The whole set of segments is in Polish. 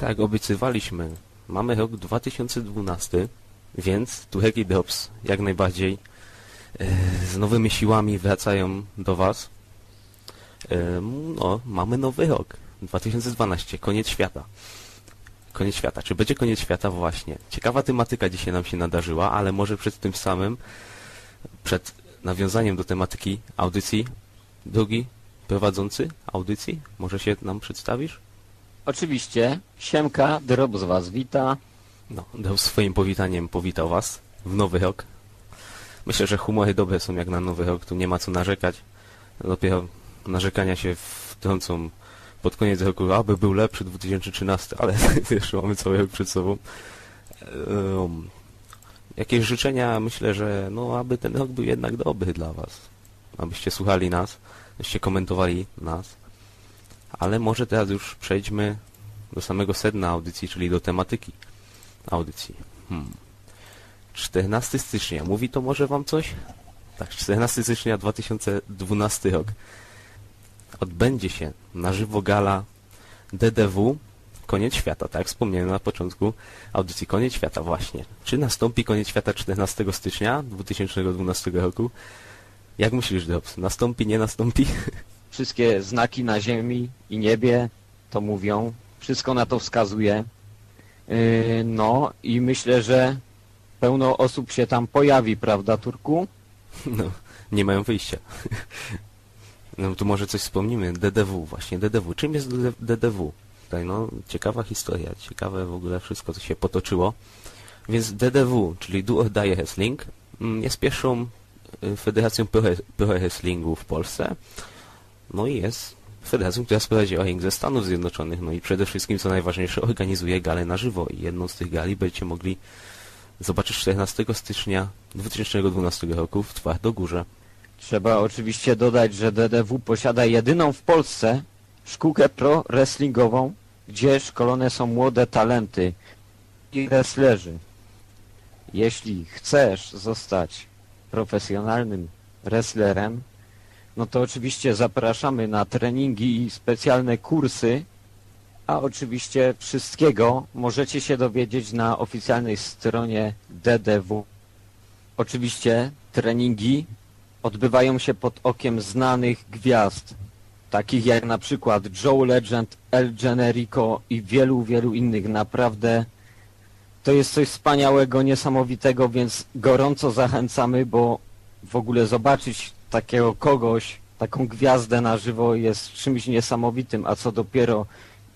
Tak obiecywaliśmy, mamy rok 2012, więc Turek i Drops jak najbardziej e, z nowymi siłami wracają do Was. E, no, mamy nowy rok. 2012, koniec świata. Koniec świata. Czy będzie koniec świata? Właśnie. Ciekawa tematyka dzisiaj nam się nadarzyła, ale może przed tym samym, przed nawiązaniem do tematyki audycji, drugi prowadzący audycji, może się nam przedstawisz? Oczywiście, Siemka, Drop z Was wita. No, dał swoim powitaniem powitał Was w nowy rok. Myślę, że humory dobre są jak na nowy rok, tu nie ma co narzekać. Dopiero narzekania się wtrącą pod koniec roku, aby był lepszy 2013, ale wiesz, mamy cały rok przed sobą. Um, jakieś życzenia, myślę, że no, aby ten rok był jednak dobry dla Was. Abyście słuchali nas, abyście komentowali nas. Ale może teraz już przejdźmy do samego sedna audycji, czyli do tematyki audycji. Hmm. 14 stycznia. Mówi to może Wam coś? Tak, 14 stycznia 2012 rok. Odbędzie się na żywo gala DDW Koniec Świata, tak jak wspomniałem na początku audycji Koniec Świata właśnie. Czy nastąpi Koniec Świata 14 stycznia 2012 roku? Jak myślisz, Drops? Nastąpi, nie nastąpi? Wszystkie znaki na ziemi i niebie to mówią. Wszystko na to wskazuje. Yy, no i myślę, że pełno osób się tam pojawi, prawda Turku? No, nie mają wyjścia. No tu może coś wspomnimy. DDW, właśnie DDW. Czym jest DDW? Tutaj no, ciekawa historia, ciekawe w ogóle wszystko, co się potoczyło. Więc DDW, czyli or Die Wrestling, mm, jest pierwszą y, federacją pro wrestlingu w Polsce. No i jest federacją, która sprowadziła ring ze Stanów Zjednoczonych. No i przede wszystkim, co najważniejsze, organizuje galę na żywo. I jedną z tych gali będziecie mogli zobaczyć 14 stycznia 2012 roku w Twardogórze. Trzeba oczywiście dodać, że DDW posiada jedyną w Polsce szkółkę pro wrestlingową, gdzie szkolone są młode talenty i wrestlerzy. Jeśli chcesz zostać profesjonalnym wrestlerem, no to oczywiście zapraszamy na treningi i specjalne kursy, a oczywiście wszystkiego możecie się dowiedzieć na oficjalnej stronie DDW. Oczywiście treningi odbywają się pod okiem znanych gwiazd, takich jak na przykład Joe Legend, El Generico i wielu, wielu innych. Naprawdę to jest coś wspaniałego, niesamowitego, więc gorąco zachęcamy, bo w ogóle zobaczyć takiego kogoś, taką gwiazdę na żywo jest czymś niesamowitym, a co dopiero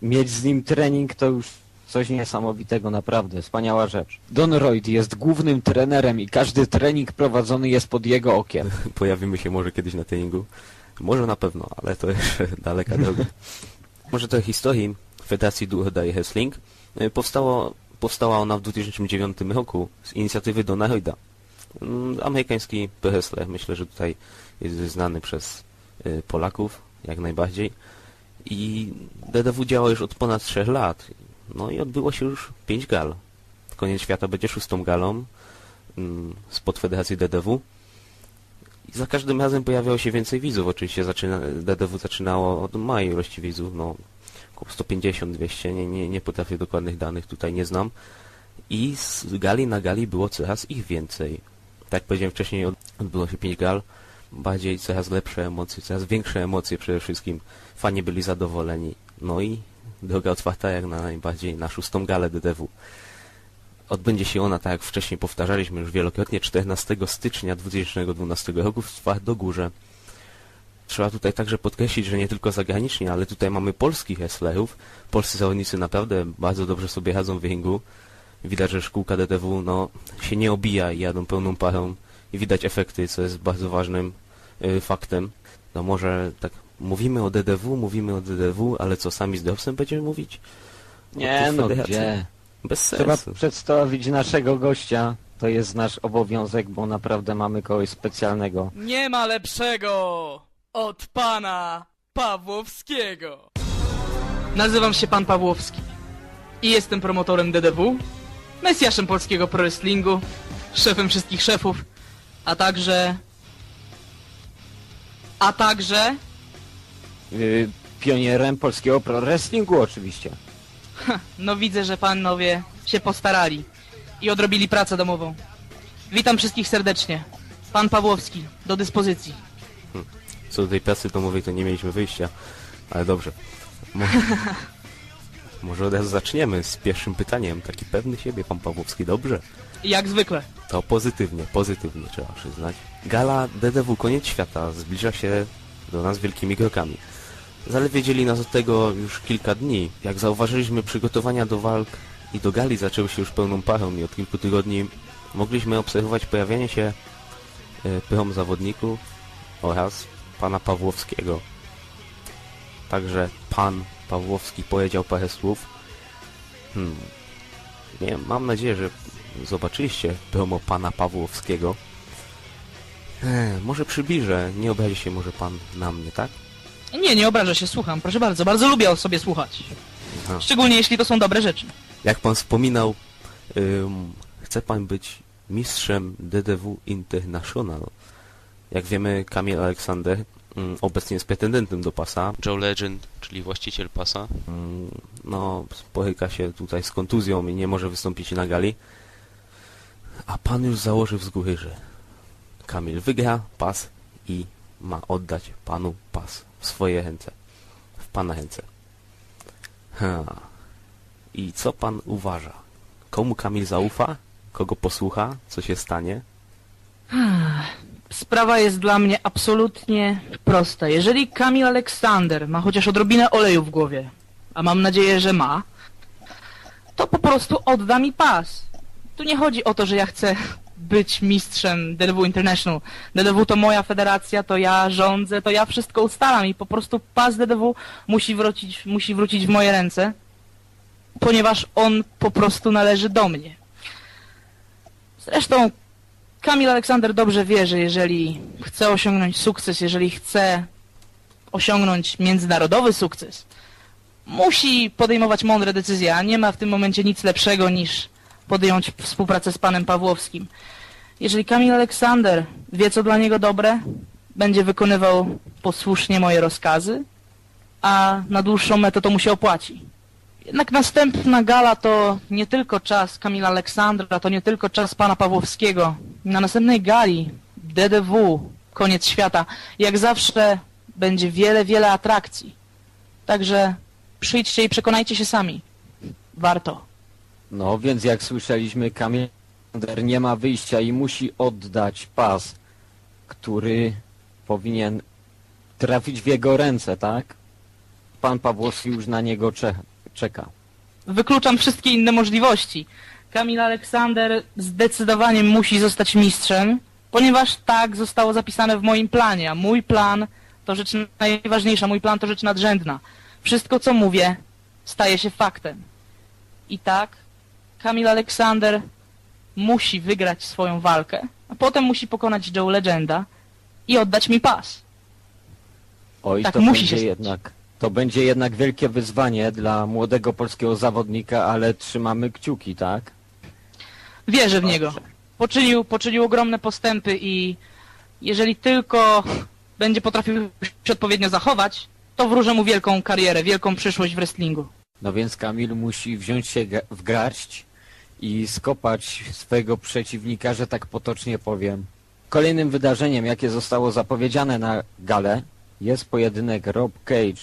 mieć z nim trening to już coś niesamowitego naprawdę, wspaniała rzecz. Don Royd jest głównym trenerem i każdy trening prowadzony jest pod jego okiem. Pojawimy się może kiedyś na treningu. Może na pewno, ale to jeszcze daleka droga. może trochę historii Federacji Do or Die Wrestling. Y, Powstało, powstała ona w 2009 roku z inicjatywy Dona Royda. Mm, Amerykański wrestler, myślę, że tutaj jest znany przez y, Polaków jak najbardziej. I DDW działa już od ponad 3 lat. No i odbyło się już 5 gal. Koniec świata będzie szóstą galą mm, spod Federacji DDW. I za każdym razem pojawiało się więcej widzów. Oczywiście zaczyna, DDW zaczynało od małej ilości widzów, no około 150-200, nie, nie, nie potrafię dokładnych danych, tutaj nie znam. I z gali na gali było coraz ich więcej. Tak jak powiedziałem wcześniej, od- odbyło się 5 gal, bardziej coraz lepsze emocje, coraz większe emocje przede wszystkim. Fani byli zadowoleni. No i droga otwarta jak na najbardziej na szóstą galę DDW. Odbędzie się ona, tak jak wcześniej powtarzaliśmy już wielokrotnie, 14 stycznia 2012 roku w Twardogórze. Trzeba tutaj także podkreślić, że nie tylko zagraniczni, ale tutaj mamy polskich wrestlerów. Polscy zawodnicy naprawdę bardzo dobrze sobie radzą w ringu. Widać, że szkółka DTW no, się nie obija i jadą pełną parą i widać efekty, co jest bardzo ważnym faktem. No może tak mówimy o DDW, mówimy o DDW, ale co sami z Dropsem będziemy mówić? Nie tych no, federacji. gdzie? Bez Trzeba sensu. przedstawić naszego gościa. To jest nasz obowiązek, bo naprawdę mamy kogoś specjalnego. Nie ma lepszego od pana Pawłowskiego. Nazywam się pan Pawłowski i jestem promotorem DDW, mesjaszem polskiego pro wrestlingu, szefem wszystkich szefów, a także... A także... Yy, pionierem polskiego pro wrestlingu oczywiście. No widzę, że panowie się postarali i odrobili pracę domową. Witam wszystkich serdecznie. Pan Pawłowski, do dyspozycji. Co do tej pracy domowej to nie mieliśmy wyjścia, ale dobrze. Mo- Może od razu zaczniemy z pierwszym pytaniem. Taki pewny siebie, pan Pawłowski, dobrze? Jak zwykle. To pozytywnie, pozytywnie trzeba przyznać. Gala DDW Koniec Świata zbliża się do nas wielkimi krokami. Zaledwie dzieli nas od tego już kilka dni. Jak zauważyliśmy, przygotowania do walk i do gali zaczęły się już pełną parą i od kilku tygodni mogliśmy obserwować pojawianie się e, prom zawodników oraz pana Pawłowskiego. Także pan Pawłowski powiedział parę słów. Hmm. Nie mam nadzieję, że zobaczyliście promo pana Pawłowskiego. Eee, może przybliżę, nie obrazi się może pan na mnie, tak? Nie, nie obrażę się, słucham. Proszę bardzo, bardzo lubię o sobie słuchać. Aha. Szczególnie jeśli to są dobre rzeczy. Jak pan wspominał, ym, chce pan być mistrzem DDW International. Jak wiemy, Kamil Aleksander obecnie jest pretendentem do pasa. Joe Legend, czyli właściciel pasa. Ym, no, spotyka się tutaj z kontuzją i nie może wystąpić na gali. A pan już założył z góry, że Kamil wygra pas i ma oddać panu pas w swoje ręce. W pana ręce. Ha. I co pan uważa? Komu Kamil zaufa? Kogo posłucha? Co się stanie? Sprawa jest dla mnie absolutnie prosta. Jeżeli Kamil Aleksander ma chociaż odrobinę oleju w głowie, a mam nadzieję, że ma, to po prostu odda mi pas. Tu nie chodzi o to, że ja chcę być mistrzem DDW International. DDW to moja federacja, to ja rządzę, to ja wszystko ustalam i po prostu pas DDW musi wrócić, musi wrócić w moje ręce, ponieważ on po prostu należy do mnie. Zresztą Kamil Aleksander dobrze wie, że jeżeli chce osiągnąć sukces, jeżeli chce osiągnąć międzynarodowy sukces, musi podejmować mądre decyzje, a nie ma w tym momencie nic lepszego niż podjąć współpracę z panem Pawłowskim. Jeżeli Kamil Aleksander wie, co dla niego dobre, będzie wykonywał posłusznie moje rozkazy, a na dłuższą metę to mu się opłaci. Jednak następna gala to nie tylko czas Kamila Aleksandra, to nie tylko czas pana Pawłowskiego. Na następnej gali DDW, koniec świata, jak zawsze będzie wiele, wiele atrakcji. Także przyjdźcie i przekonajcie się sami. Warto. No więc jak słyszeliśmy, Kamil Aleksander nie ma wyjścia i musi oddać pas, który powinien trafić w jego ręce, tak? Pan Pawłowski już na niego cze czeka. Wykluczam wszystkie inne możliwości. Kamil Aleksander zdecydowanie musi zostać mistrzem, ponieważ tak zostało zapisane w moim planie, a mój plan to rzecz najważniejsza, mój plan to rzecz nadrzędna. Wszystko co mówię staje się faktem. I tak Kamil Aleksander musi wygrać swoją walkę, a potem musi pokonać Joe Legenda i oddać mi pas. Oj, Tak to musi będzie się stać. jednak to będzie jednak wielkie wyzwanie dla młodego polskiego zawodnika, ale trzymamy kciuki, tak? Wierzę w niego. Poczynił, poczynił ogromne postępy i jeżeli tylko będzie potrafił się odpowiednio zachować, to wróżę mu wielką karierę, wielką przyszłość w wrestlingu. No więc Kamil musi wziąć się w garść i skopać swojego przeciwnika, że tak potocznie powiem. Kolejnym wydarzeniem, jakie zostało zapowiedziane na galę, jest pojedynek Rob Cage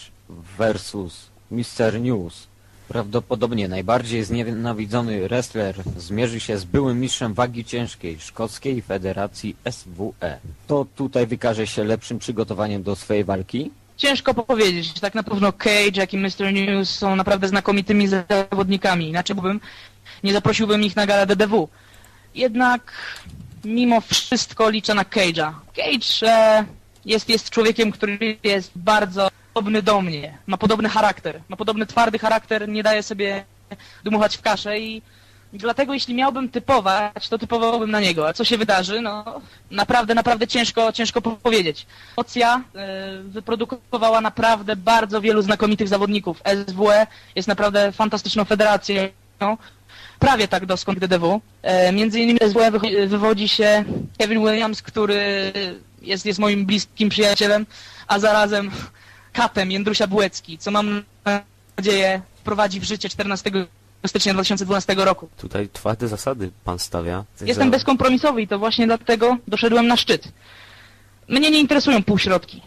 versus Mr. News. Prawdopodobnie najbardziej znienawidzony wrestler zmierzy się z byłym mistrzem wagi ciężkiej szkockiej federacji SWE. To tutaj wykaże się lepszym przygotowaniem do swojej walki. Ciężko powiedzieć, tak na pewno Cage, jak i Mr. News są naprawdę znakomitymi zawodnikami, inaczej bym nie zaprosiłbym ich na galę DDW. Jednak mimo wszystko liczę na Cage'a. Cage e, jest, jest człowiekiem, który jest bardzo podobny do mnie, ma podobny charakter, ma podobny twardy charakter, nie daje sobie dmuchać w kaszę i dlatego jeśli miałbym typować, to typowałbym na niego. A co się wydarzy? No naprawdę, naprawdę ciężko, ciężko powiedzieć. Ocja e, wyprodukowała naprawdę bardzo wielu znakomitych zawodników. SWE jest naprawdę fantastyczną federacją. Prawie tak doskonale jak DDW. E, między innymi SWE wycho- wywodzi się Kevin Williams, który jest, jest moim bliskim przyjacielem, a zarazem katem Jędrusia Bułecki, co mam nadzieję wprowadzi w życie 14 stycznia 2012 roku. Tutaj twarde zasady pan stawia. Jestem Za- bezkompromisowy i to właśnie dlatego doszedłem na szczyt. Mnie nie interesują półśrodki.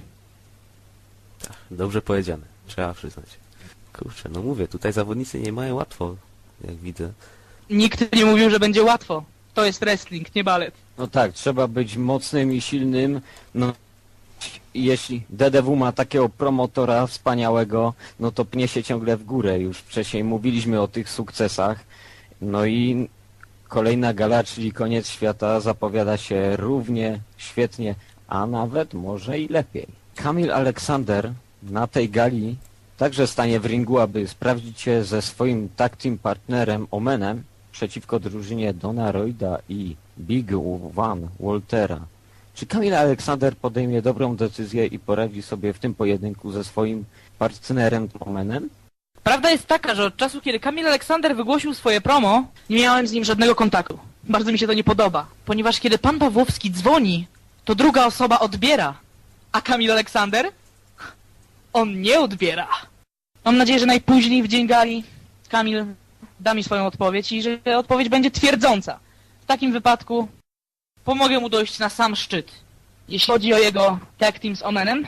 Dobrze powiedziane, trzeba przyznać. Kurczę, no mówię, tutaj zawodnicy nie mają łatwo, jak widzę. Nikt nie mówił, że będzie łatwo. To jest wrestling, nie balet. No tak, trzeba być mocnym i silnym. No, jeśli DDW ma takiego promotora wspaniałego, no to pnie się ciągle w górę. Już wcześniej mówiliśmy o tych sukcesach. No i kolejna gala, czyli koniec świata, zapowiada się równie świetnie, a nawet może i lepiej. Kamil Aleksander na tej gali także stanie w ringu, aby sprawdzić się ze swoim tag team partnerem Omenem przeciwko drużynie Dona Royda i Big Van Waltera. Czy Kamil Aleksander podejmie dobrą decyzję i poradzi sobie w tym pojedynku ze swoim partnerem Omenem? Prawda jest taka, że od czasu, kiedy Kamil Aleksander wygłosił swoje promo, nie miałem z nim żadnego kontaktu. Bardzo mi się to nie podoba, ponieważ kiedy pan Pawłowski dzwoni, to druga osoba odbiera. A Kamil Aleksander? On nie odbiera. Mam nadzieję, że najpóźniej w dzień gali Kamil da mi swoją odpowiedź i że odpowiedź będzie twierdząca. W takim wypadku pomogę mu dojść na sam szczyt. Jeśli chodzi o jego tag team z Omenem,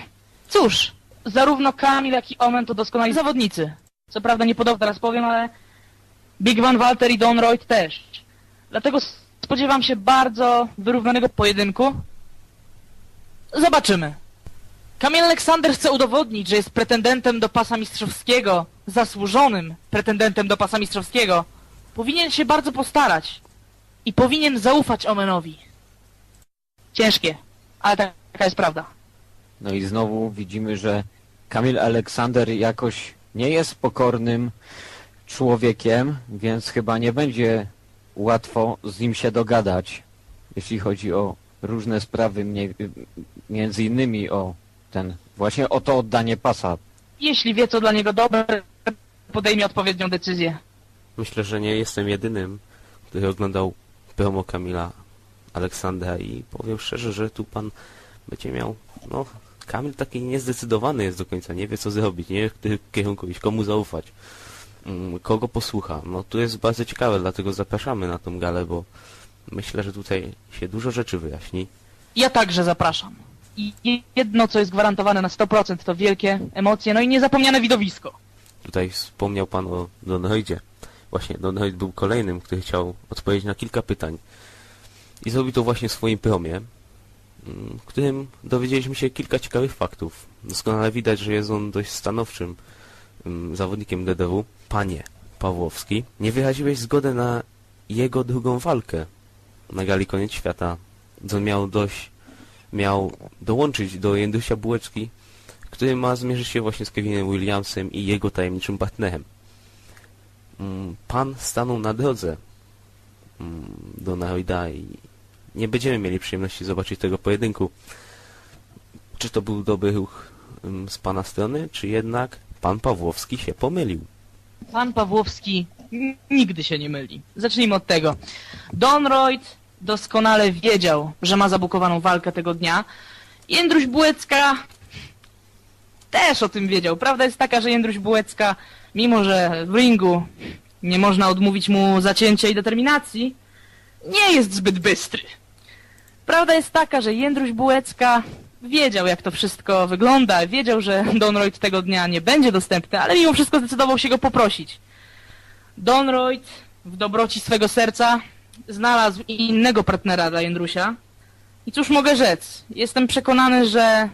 cóż, zarówno Kamil, jak i Omen to doskonali zawodnicy. Co prawda nie podobno teraz powiem, ale Big Van Walter i Don Royd też. Dlatego spodziewam się bardzo wyrównanego pojedynku. Zobaczymy. Kamil Aleksander chce udowodnić, że jest pretendentem do pasa mistrzowskiego, zasłużonym pretendentem do pasa mistrzowskiego. Powinien się bardzo postarać i powinien zaufać Omenowi. Ciężkie, ale tak- taka jest prawda. No i znowu widzimy, że Kamil Aleksander jakoś nie jest pokornym człowiekiem, więc chyba nie będzie łatwo z nim się dogadać, jeśli chodzi o różne sprawy, między innymi o ten, właśnie o to oddanie pasa. Jeśli wie, co dla niego dobre, podejmie odpowiednią decyzję. Myślę, że nie jestem jedynym, który oglądał promo Kamila Aleksandra i powiem szczerze, że tu pan będzie miał, no, Kamil taki niezdecydowany jest do końca, nie wie co zrobić, nie wie w którym kierunku iść, komu zaufać, mm, kogo posłucha. No tu jest bardzo ciekawe, dlatego zapraszamy na tą galę, bo myślę, że tutaj się dużo rzeczy wyjaśni. Ja także zapraszam. I jedno, co jest gwarantowane na 100% to wielkie emocje, no i niezapomniane widowisko. Tutaj wspomniał Pan o Donoidzie. Właśnie, Donoid był kolejnym, który chciał odpowiedzieć na kilka pytań. I zrobił to właśnie w swoim promie, mm, w którym dowiedzieliśmy się kilka ciekawych faktów. Doskonale widać, że jest on dość stanowczym mm, zawodnikiem DDW. Panie Pawłowski, nie wyraziłeś zgodę na jego drugą walkę na gali Koniec Świata. On miał dość, miał dołączyć do Jędrusia Bułeczki który ma zmierzyć się właśnie z Kevinem Williamsem i jego tajemniczym partnerem. Mm, Pan stanął na drodze mm, do i nie będziemy mieli przyjemności zobaczyć tego pojedynku. Czy to był dobry ruch mm, z Pana strony, czy jednak Pan Pawłowski się pomylił? Pan Pawłowski nigdy się nie myli. Zacznijmy od tego. Don Royd doskonale wiedział, że ma zabukowaną walkę tego dnia. Jędruś Bułecka też o tym wiedział. Prawda jest taka, że Jędruś Bułecka, mimo że w ringu nie można odmówić mu zacięcia i determinacji, nie jest zbyt bystry. Prawda jest taka, że Jędruś Bułecka wiedział, jak to wszystko wygląda, wiedział, że Don Royd tego dnia nie będzie dostępny, ale mimo wszystko zdecydował się go poprosić. Don Royd w dobroci swego serca znalazł innego partnera dla Jędrusia. I cóż mogę rzec? Jestem przekonany, że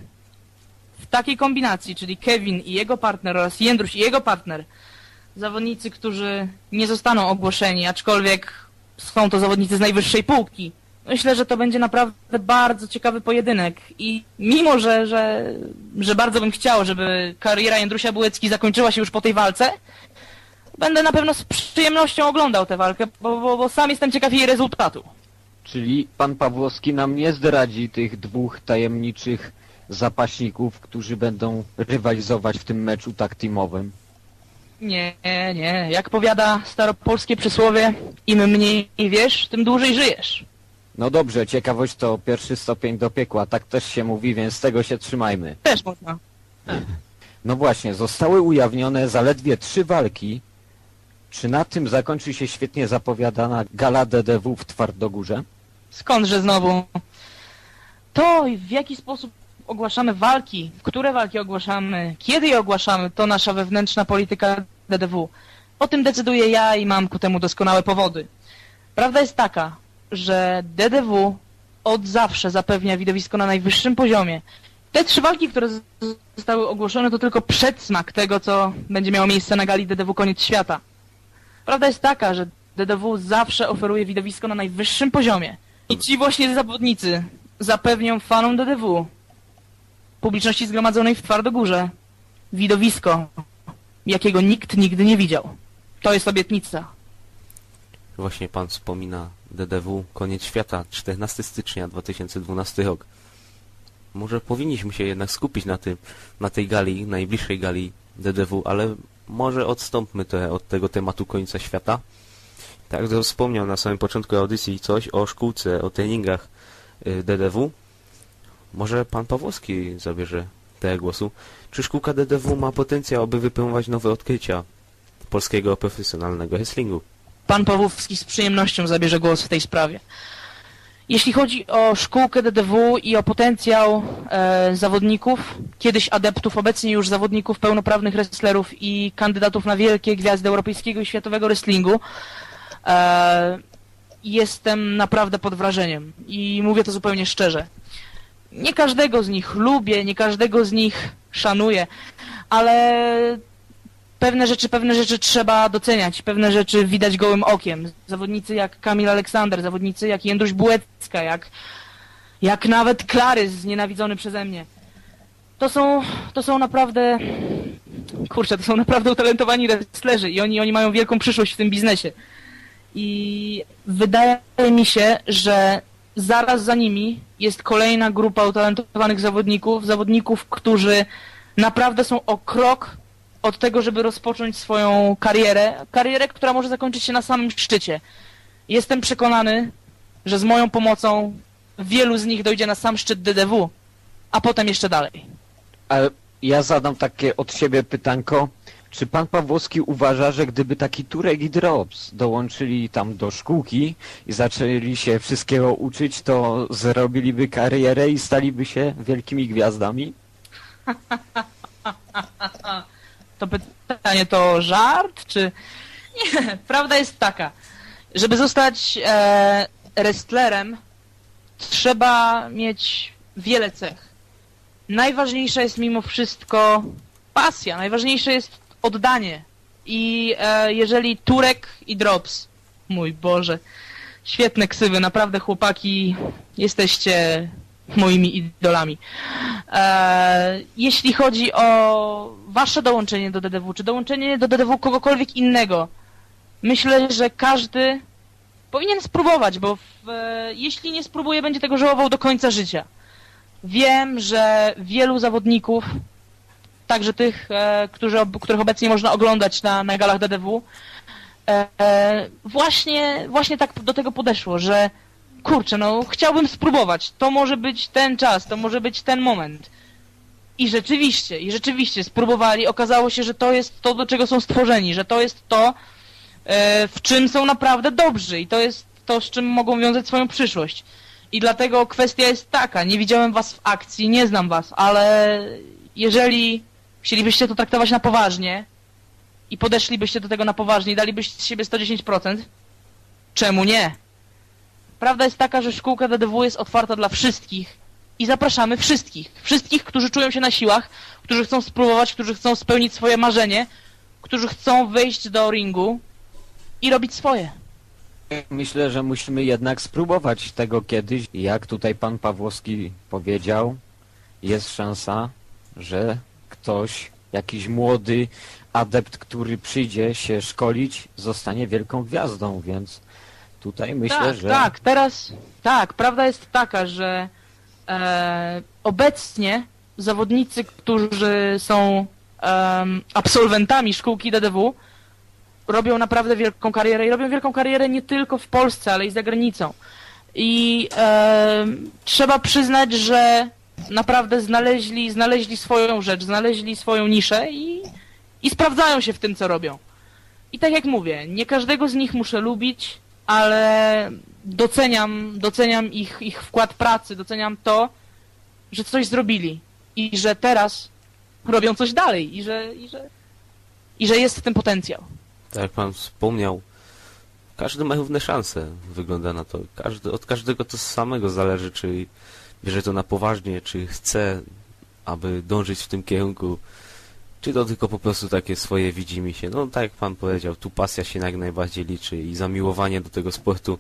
takiej kombinacji, czyli Kevin i jego partner oraz Jędruś i jego partner, zawodnicy, którzy nie zostaną ogłoszeni, aczkolwiek są to zawodnicy z najwyższej półki, myślę, że to będzie naprawdę bardzo ciekawy pojedynek. I mimo, że, że, że bardzo bym chciał, żeby kariera Jędrusia Bułecki zakończyła się już po tej walce, będę na pewno z przyjemnością oglądał tę walkę, bo, bo, bo sam jestem ciekaw jej rezultatu. Czyli pan Pawłowski nam nie zdradzi tych dwóch tajemniczych zapaśników, którzy będą rywalizować w tym meczu tak teamowym. Nie, nie. Jak powiada staropolskie przysłowie, im mniej wiesz, tym dłużej żyjesz. No dobrze, ciekawość to pierwszy stopień do piekła, tak też się mówi, więc tego się trzymajmy. Też można. No właśnie, zostały ujawnione zaledwie trzy walki. Czy na tym zakończy się świetnie zapowiadana gala DDW w Twardogórze? Skądże znowu? To w jaki sposób ogłaszamy walki, które walki ogłaszamy, kiedy je ogłaszamy, to nasza wewnętrzna polityka DDW. O tym decyduję ja i mam ku temu doskonałe powody. Prawda jest taka, że DDW od zawsze zapewnia widowisko na najwyższym poziomie. Te trzy walki, które zostały ogłoszone, to tylko przedsmak tego, co będzie miało miejsce na gali DDW Koniec Świata. Prawda jest taka, że DDW zawsze oferuje widowisko na najwyższym poziomie. I ci właśnie zawodnicy zapewnią fanom DDW, publiczności zgromadzonej w Twardogórze, widowisko, jakiego nikt nigdy nie widział. To jest obietnica. Właśnie pan wspomina DDW Koniec Świata, 14 stycznia 2012 rok. Może powinniśmy się jednak skupić na tym, na tej gali, najbliższej gali DDW, ale może odstąpmy trochę od tego tematu końca świata. Tak, wspomniał na samym początku audycji coś o szkółce, o treningach y, DDW. Może pan Pawłowski zabierze tego głosu. Czy szkółka DDW ma potencjał, aby wypełniać nowe odkrycia polskiego profesjonalnego wrestlingu? Pan Pawłowski z przyjemnością zabierze głos w tej sprawie. Jeśli chodzi o szkółkę DDW i o potencjał e, zawodników, kiedyś adeptów, obecnie już zawodników, pełnoprawnych wrestlerów i kandydatów na wielkie gwiazdy europejskiego i światowego wrestlingu, e, jestem naprawdę pod wrażeniem i mówię to zupełnie szczerze. Nie każdego z nich lubię, nie każdego z nich szanuję, ale pewne rzeczy, pewne rzeczy trzeba doceniać, pewne rzeczy widać gołym okiem. Zawodnicy jak Kamil Aleksander, zawodnicy jak Jędruś Bułecka, jak, jak nawet Klarys, znienawidzony przeze mnie. To są, to są naprawdę, kurczę, to są naprawdę utalentowani wrestlerzy i oni, oni mają wielką przyszłość w tym biznesie. I wydaje mi się, że zaraz za nimi jest kolejna grupa utalentowanych zawodników, zawodników, którzy naprawdę są o krok od tego, żeby rozpocząć swoją karierę, karierę, która może zakończyć się na samym szczycie. Jestem przekonany, że z moją pomocą wielu z nich dojdzie na sam szczyt DDW, a potem jeszcze dalej. Ale ja zadam takie od siebie pytanko. Czy pan Pawłowski uważa, że gdyby taki Turek i Drops dołączyli tam do szkółki i zaczęli się wszystkiego uczyć, to zrobiliby karierę i staliby się wielkimi gwiazdami? To pytanie to żart, czy... Nie, prawda jest taka. Żeby zostać e, wrestlerem, trzeba mieć wiele cech. Najważniejsza jest mimo wszystko pasja, najważniejsze jest oddanie. I e, jeżeli Turek i Drops, mój Boże, świetne ksywy, naprawdę chłopaki, jesteście moimi idolami. E, jeśli chodzi o wasze dołączenie do DDW, czy dołączenie do DDW kogokolwiek innego, myślę, że każdy powinien spróbować, bo w, e, jeśli nie spróbuje, będzie tego żałował do końca życia. Wiem, że wielu zawodników, także tych, e, którzy, których obecnie można oglądać na, na galach DDW, e, e, właśnie, właśnie tak do tego podeszło, że kurczę, no chciałbym spróbować. To może być ten czas, to może być ten moment. I rzeczywiście, i rzeczywiście spróbowali. Okazało się, że to jest to, do czego są stworzeni, że to jest to, w czym są naprawdę dobrzy i to jest to, z czym mogą wiązać swoją przyszłość. I dlatego kwestia jest taka, nie widziałem was w akcji, nie znam was, ale jeżeli chcielibyście to traktować na poważnie i podeszlibyście do tego na poważnie i dalibyście z siebie 110%, czemu nie? Prawda jest taka, że szkółka DDW jest otwarta dla wszystkich i zapraszamy wszystkich. Wszystkich, którzy czują się na siłach, którzy chcą spróbować, którzy chcą spełnić swoje marzenie, którzy chcą wejść do ringu i robić swoje. Myślę, że musimy jednak spróbować tego kiedyś. Jak tutaj pan Pawłowski powiedział, jest szansa, że ktoś, jakiś młody adept, który przyjdzie się szkolić, zostanie wielką gwiazdą, więc tutaj myślę, tak, że... tak, teraz tak, prawda jest taka, że e, obecnie zawodnicy, którzy są em, absolwentami szkółki DDW, robią naprawdę wielką karierę i robią wielką karierę nie tylko w Polsce, ale i za granicą. I em, trzeba przyznać, że naprawdę znaleźli, znaleźli swoją rzecz, znaleźli swoją niszę i, i sprawdzają się w tym, co robią. I tak jak mówię, nie każdego z nich muszę lubić, ale doceniam, doceniam ich, ich wkład pracy, doceniam to, że coś zrobili i że teraz robią coś dalej i że, i że, i że jest w tym potencjał. Tak jak pan wspomniał, każdy ma równe szanse, wygląda na to. Każdy, od każdego to samego zależy, czy bierze to na poważnie, czy chce, aby dążyć w tym kierunku, czy to tylko po prostu takie swoje widzimy się. No tak jak pan powiedział, tu pasja się jak najbardziej liczy i zamiłowanie do tego sportu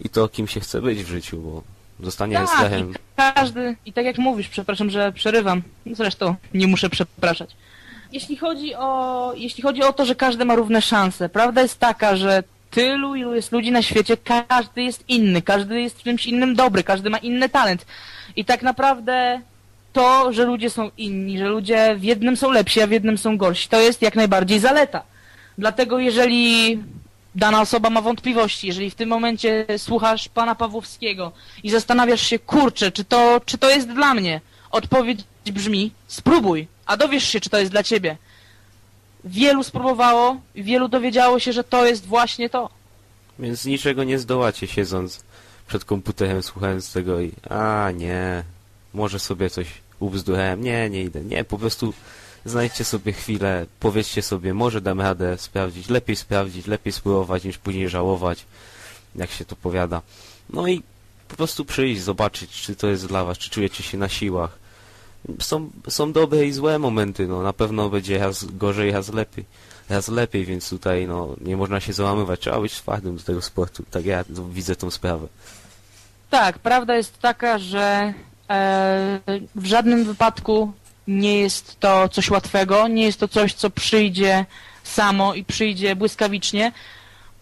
i to, kim się chce być w życiu, bo zostanie Tak, wrestlerem i każdy, i tak jak mówisz, przepraszam, że przerywam, zresztą nie muszę przepraszać. Jeśli chodzi o, jeśli chodzi o to, że każdy ma równe szanse, prawda jest taka, że tylu, ilu jest ludzi na świecie, każdy jest inny, każdy jest w czymś innym dobry, każdy ma inny talent. I tak naprawdę to, że ludzie są inni, że ludzie w jednym są lepsi, a w jednym są gorsi, to jest jak najbardziej zaleta. Dlatego jeżeli dana osoba ma wątpliwości, jeżeli w tym momencie słuchasz pana Pawłowskiego i zastanawiasz się, kurczę, czy to, czy to jest dla mnie, odpowiedź brzmi, spróbuj, a dowiesz się, czy to jest dla ciebie. Wielu spróbowało, wielu dowiedziało się, że to jest właśnie to. Więc niczego nie zdołacie siedząc przed komputerem, słuchając tego i a nie, może sobie coś ubzdurałem, nie, nie idę. Nie, po prostu znajdźcie sobie chwilę, powiedzcie sobie, może dam radę sprawdzić, lepiej sprawdzić, lepiej spróbować niż później żałować, jak się to powiada. No i po prostu przyjść, zobaczyć, czy to jest dla was, czy czujecie się na siłach. Są, są dobre i złe momenty, no na pewno będzie raz gorzej, raz lepiej raz lepiej, więc tutaj no nie można się załamywać, trzeba być twardym do tego sportu, tak ja widzę tą sprawę. Tak, prawda jest taka, że e, w żadnym wypadku nie jest to coś łatwego, nie jest to coś, co przyjdzie samo i przyjdzie błyskawicznie,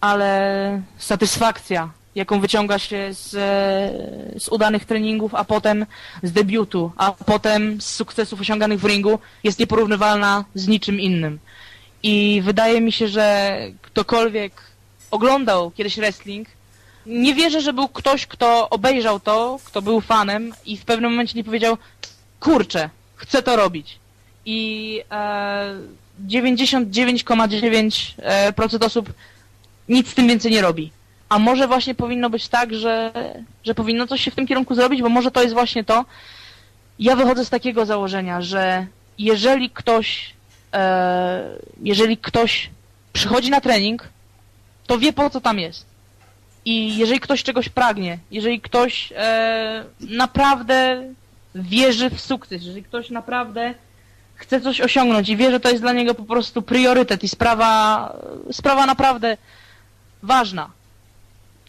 ale satysfakcja, jaką wyciąga się z, e, z udanych treningów, a potem z debiutu, a potem z sukcesów osiąganych w ringu, jest nieporównywalna z niczym innym. I wydaje mi się, że ktokolwiek oglądał kiedyś wrestling, nie wierzę, że był ktoś, kto obejrzał to, kto był fanem i w pewnym momencie nie powiedział, kurczę, chcę to robić. I e, 99,9% e, osób nic z tym więcej nie robi. A może właśnie powinno być tak, że, że powinno coś się w tym kierunku zrobić, bo może to jest właśnie to. Ja wychodzę z takiego założenia, że jeżeli ktoś, e, jeżeli ktoś przychodzi na trening, to wie po co tam jest. I jeżeli ktoś czegoś pragnie, jeżeli ktoś e, naprawdę wierzy w sukces, jeżeli ktoś naprawdę chce coś osiągnąć i wie, że to jest dla niego po prostu priorytet i sprawa, sprawa naprawdę ważna,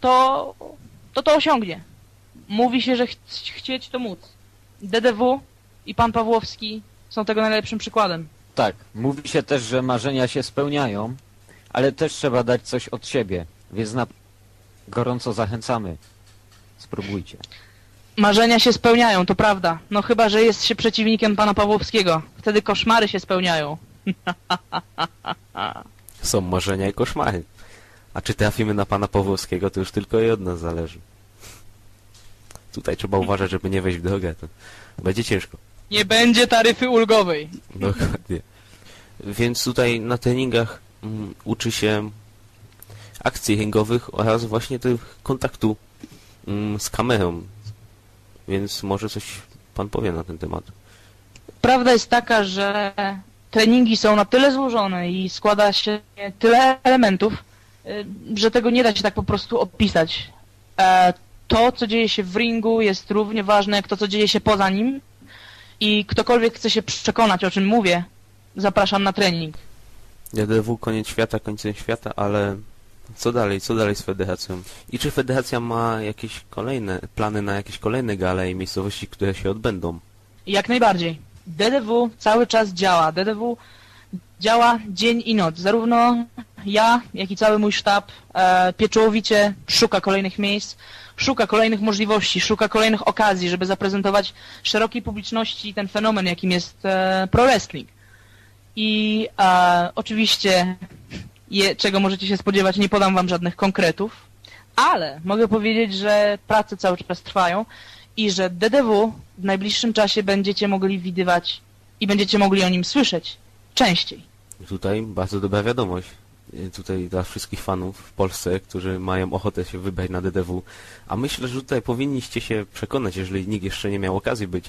to to, to osiągnie. Mówi się, że ch chcieć to móc. DDW i pan Pawłowski są tego najlepszym przykładem. Tak, mówi się też, że marzenia się spełniają, ale też trzeba dać coś od siebie, więc na... gorąco zachęcamy. Spróbujcie. Marzenia się spełniają, to prawda. No chyba, że jest się przeciwnikiem pana Pawłowskiego. Wtedy koszmary się spełniają. Są marzenia i koszmary. A czy trafimy na pana Pawłowskiego, to już tylko i od nas zależy. Tutaj trzeba uważać, żeby nie wejść w drogę, to będzie ciężko. Nie będzie taryfy ulgowej. Dokładnie. Więc tutaj na treningach mm, uczy się akcji ringowych oraz właśnie tych kontaktu mm, z kamerą. Więc może coś pan powie na ten temat. Prawda jest taka, że treningi są na tyle złożone i składa się tyle elementów, y, że tego nie da się tak po prostu opisać. E, To, co dzieje się w ringu jest równie ważne jak to, co dzieje się poza nim i ktokolwiek chce się przekonać, o czym mówię, zapraszam na trening. DDW koniec świata, końcem świata, ale co dalej, co dalej z federacją? I czy federacja ma jakieś kolejne plany na jakieś kolejne gale i miejscowości, które się odbędą? Jak najbardziej. DDW cały czas działa. DDW działa dzień i noc. Zarówno ja, jak i cały mój sztab e, pieczołowicie szuka kolejnych miejsc, szuka kolejnych możliwości, szuka kolejnych okazji, żeby zaprezentować szerokiej publiczności ten fenomen, jakim jest e, pro wrestling. I e, oczywiście, je, czego możecie się spodziewać, nie podam wam żadnych konkretów, ale mogę powiedzieć, że prace cały czas trwają i że DDW w najbliższym czasie będziecie mogli widywać i będziecie mogli o nim słyszeć częściej. Tutaj bardzo dobra wiadomość. Y, Tutaj dla wszystkich fanów w Polsce, którzy mają ochotę się wybrać na DDW. A myślę, że tutaj powinniście się przekonać, jeżeli nikt jeszcze nie miał okazji być,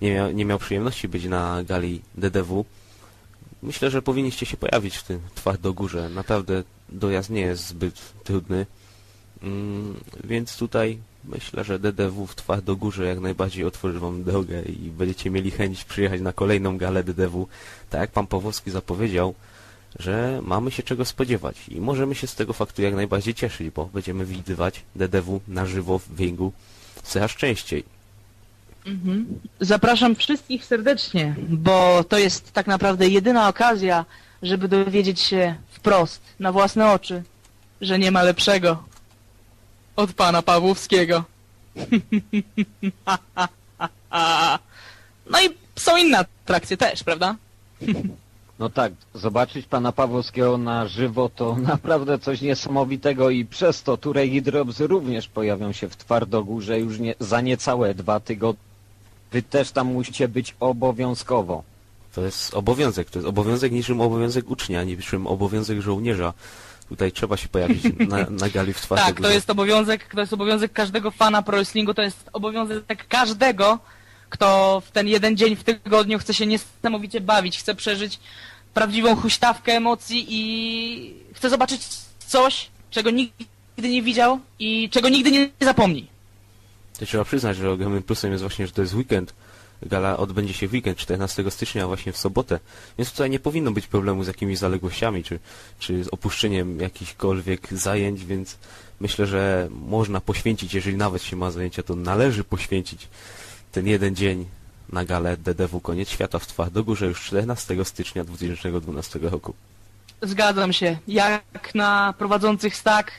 nie miał, nie miał przyjemności być na gali DDW. Myślę, że powinniście się pojawić w tym Twardogórze. Naprawdę dojazd nie jest zbyt trudny. Mm, więc tutaj myślę, że DDW w Twardogórze jak najbardziej otworzy wam drogę i będziecie mieli chęć przyjechać na kolejną galę DDW. Tak jak pan Pawłowski zapowiedział, że mamy się czego spodziewać i możemy się z tego faktu jak najbardziej cieszyć, bo będziemy widywać DDW na żywo w Wingu coraz częściej. Mhm. Zapraszam wszystkich serdecznie, bo to jest tak naprawdę jedyna okazja, żeby dowiedzieć się wprost, na własne oczy, że nie ma lepszego od pana Pawłowskiego. No i są inne atrakcje też, prawda? No tak, zobaczyć pana Pawłowskiego na żywo to naprawdę coś niesamowitego i przez to Turek i Drops również pojawią się w Twardogórze już nie, za niecałe dwa tygodnie. Wy też tam musicie być obowiązkowo. To jest obowiązek, to jest obowiązek niczym obowiązek ucznia, niczym obowiązek żołnierza. Tutaj trzeba się pojawić na, na gali w Twardogórze. Tak, to jest obowiązek, to jest obowiązek każdego fana pro wrestlingu, to jest obowiązek każdego, kto w ten jeden dzień w tygodniu chce się niesamowicie bawić, chce przeżyć prawdziwą huśtawkę emocji i chce zobaczyć coś, czego nigdy nie widział i czego nigdy nie zapomni. To trzeba przyznać, że ogromnym plusem jest właśnie, że to jest weekend. Gala odbędzie się w weekend 14 stycznia właśnie w sobotę, więc tutaj nie powinno być problemu z jakimiś zaległościami, czy, czy z opuszczeniem jakichkolwiek zajęć, więc myślę, że można poświęcić, jeżeli nawet się ma zajęcia, to należy poświęcić ten jeden dzień na galę DDW Koniec Świata w Twardogórze już 14 stycznia 2012 roku. Zgadzam się, jak na prowadzących stak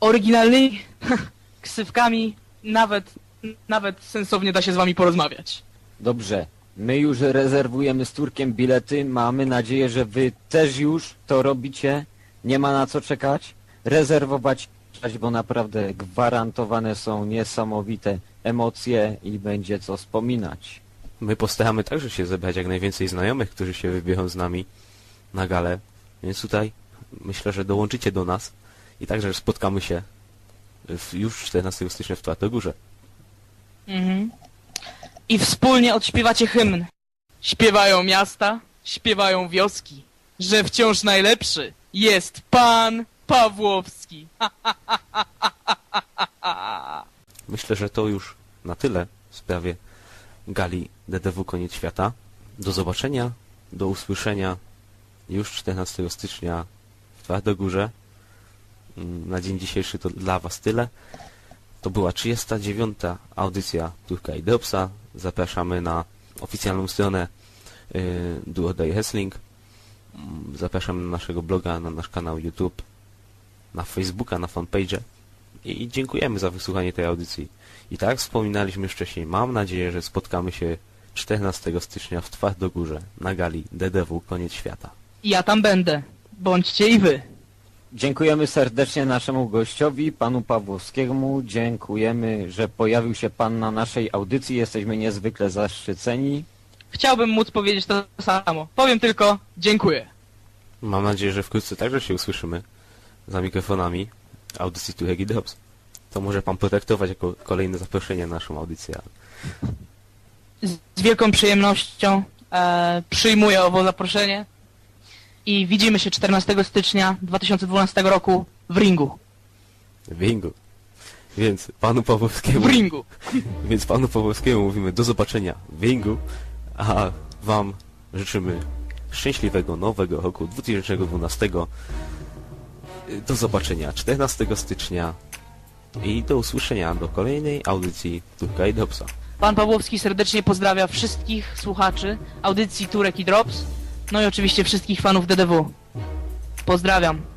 oryginalnymi ksywkami nawet, nawet sensownie da się z wami porozmawiać. Dobrze, my już rezerwujemy z Turkiem bilety, mamy nadzieję, że wy też już to robicie, nie ma na co czekać, rezerwować, bo naprawdę gwarantowane są niesamowite emocje i będzie co wspominać. My postaramy także się zebrać jak najwięcej znajomych, którzy się wybiorą z nami na galę, więc tutaj myślę, że dołączycie do nas i także spotkamy się w, już 14 stycznia w Twardogórze. Mhm. I wspólnie odśpiewacie hymn. Śpiewają miasta, śpiewają wioski, że wciąż najlepszy jest pan Pawłowski. Myślę, że to już na tyle w sprawie gali DDW Koniec Świata. Do zobaczenia, do usłyszenia już 14 stycznia w Twardogórze. Na dzień dzisiejszy to dla Was tyle. To była 39. audycja Turka i Dropsa. Zapraszamy na oficjalną stronę y, Duo Day Wrestling. Zapraszamy na naszego bloga, na nasz kanał YouTube, na Facebooka, na fanpage. I dziękujemy za wysłuchanie tej audycji. I tak jak wspominaliśmy wcześniej, mam nadzieję, że spotkamy się 14 stycznia w Twardogórze na gali DDW Koniec Świata. Ja tam będę. Bądźcie i wy. Dziękujemy serdecznie naszemu gościowi, panu Pawłowskiemu. Dziękujemy, że pojawił się pan na naszej audycji. Jesteśmy niezwykle zaszczyceni. Chciałbym móc powiedzieć to samo. Powiem tylko dziękuję. Mam nadzieję, że wkrótce także się usłyszymy za mikrofonami audycji Turek i Drops. To może pan potraktować jako kolejne zaproszenie na naszą audycję. Z, z wielką przyjemnością e, przyjmuję owo zaproszenie i widzimy się 14 stycznia 2012 roku w ringu. W ringu. Więc panu W Pawłowskiemu, ringu. więc panu Pawłowskiemu mówimy do zobaczenia w ringu, a wam życzymy szczęśliwego nowego roku 2012. Do zobaczenia 14 stycznia i do usłyszenia do kolejnej audycji Turka i Dropsa. Pan Pawłowski serdecznie pozdrawia wszystkich słuchaczy audycji Turek i Drops, no i oczywiście wszystkich fanów DDW. Pozdrawiam.